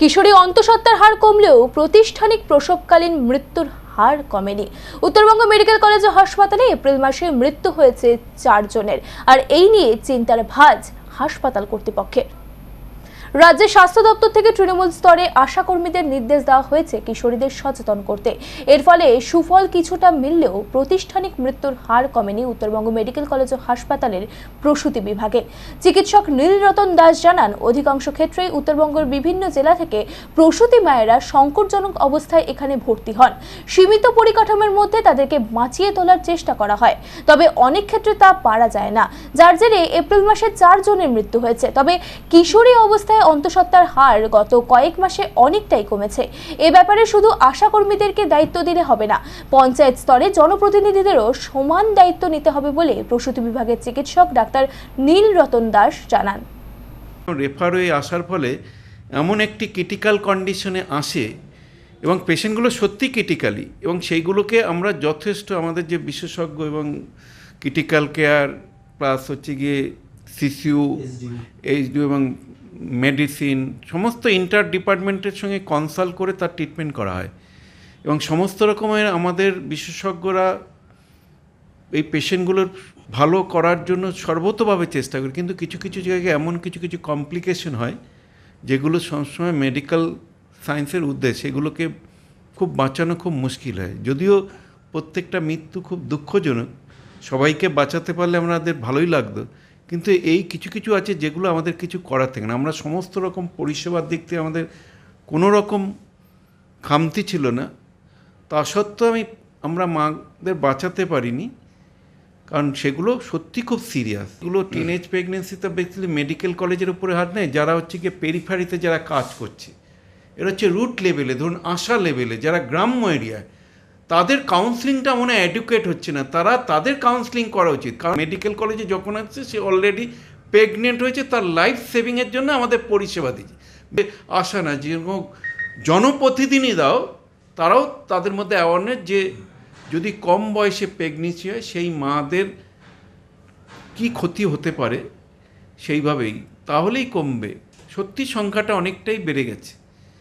কিশোরী অন্তঃসত্ত্বার হার কমলেও প্রতিষ্ঠানিক প্রসবকালীন মৃত্যুর হার কমেনি। উত্তরবঙ্গ মেডিকেল কলেজ হাসপাতালে এপ্রিল মাসে মৃত্যু হয়েছে চারজনের। আর এই নিয়ে চিন্তার ভাজ হাসপাতাল কর্তৃপক্ষের। রাজ্যের স্বাস্থ্য দপ্তর থেকে তৃণমূল স্তরে আশা কর্মীদের নির্দেশ দেওয়া হয়েছে কিশোরীদের সচেতন করতে। এর ফলে সুফল কিছুটা মিললেও প্রতিষ্ঠানিক মৃত্যুর হার কমেনি উত্তরবঙ্গ মেডিকেল কলেজ ও হাসপাতালের প্রসূতি বিভাগে। চিকিৎসক নীলরতন দাস জানান, অধিকাংশ ক্ষেত্রেই উত্তরবঙ্গের বিভিন্ন জেলা থেকে প্রসূতি মায়েরা সংকটজনক অবস্থায় এখানে ভর্তি হন। সীমিত পরিকাঠামোর মধ্যে তাদেরকে বাঁচিয়ে তোলার চেষ্টা করা হয়। তবে অনেক ক্ষেত্রে তা পারা যায় না। যার জেরে এপ্রিল মাসে চারজনের মৃত্যু হয়েছে। তবে কিশোরী অবস্থায় অন্তঃসত্ত্বার হার গত কয়েক মাসে অনেকটাই কমেছে। এ ব্যাপারে শুধু আশাকর্মীদেরকে দায়িত্ব দিলে হবে না, পঞ্চায়েত স্তরে জনপ্রতিনিধিদেরও সমান দায়িত্ব নিতে হবে বলে প্রসূতি বিভাগের চিকিৎসক ডাক্তার নীল রতন দাস জানান। রেফার হয়ে আসার ফলে এমন একটি ক্রিটিক্যাল কন্ডিশনে আসে এবং পেশেন্টগুলো সত্যি ক্রিটিক্যালি এবং সেইগুলোকে আমরা যথেষ্ট আমাদের যে বিশেষজ্ঞ এবং ক্রিটিক্যাল কেয়ার প্লাস হচ্ছে গিয়ে সিসিউ এইচডিউ এবং মেডিসিন সমস্ত ইন্টার ডিপার্টমেন্টের সঙ্গে কনসাল্ট করে তার ট্রিটমেন্ট করা হয়। এবং সমস্ত রকমের আমাদের বিশেষজ্ঞরা এই পেশেন্টগুলোর ভালো করার জন্য সর্বতভাবে চেষ্টা করি কিন্তু কিছু কিছু জায়গায় এমন কিছু কিছু কমপ্লিকেশন হয় যেগুলো সবসময় মেডিকেল সায়েন্সের উদ্দেশ্য সেগুলোকে খুব বাঁচানো খুব মুশকিল হয়। যদিও প্রত্যেকটা মৃত্যু খুব দুঃখজনক সবাইকে বাঁচাতে পারলে আমাদের ভালোই লাগতো কিন্তু এই কিছু কিছু আছে যেগুলো আমাদের কিছু করার থাকে না। আমরা সমস্ত রকম পরিষেবার দিক থেকে আমাদের কোনো রকম খামতি ছিল না। তা সত্ত্বেও আমি আমরা মাদের বাঁচাতে পারিনি কারণ সেগুলো সত্যি খুব সিরিয়াস। এগুলো টিনেজ প্রেগনেন্সিতে বেসিক্যালি মেডিকেল কলেজের উপরে হাত নেই যারা হচ্ছে গিয়ে পেরিফারিতে যারা কাজ করছে। এরা হচ্ছে রুট লেভেলে ধরুন আশা লেভেলে যারা গ্রাম্য এরিয়ায় তাদের কাউন্সিলিংটা মনে হয় অ্যাডুকেট হচ্ছে না। তারা তাদের কাউন্সিলিং করা উচিত। কারণ মেডিকেল কলেজে যখন আসছে, সে অলরেডি প্রেগনেন্ট হয়েছে, তার লাইফ সেভিংয়ের জন্য আমাদের পরিষেবা দিচ্ছে। আশা না যেরকম জনপ্রতিদিনই দাও, তারাও তাদের মধ্যে অ্যাওয়ারনেস যে যদি কম বয়সে প্রেগনেন্সি হয়, সেই মাদের কি ক্ষতি হতে পারে সেইভাবেই, তাহলেই কমবে। সত্যি সংখ্যাটা অনেকটাই বেড়ে গেছে।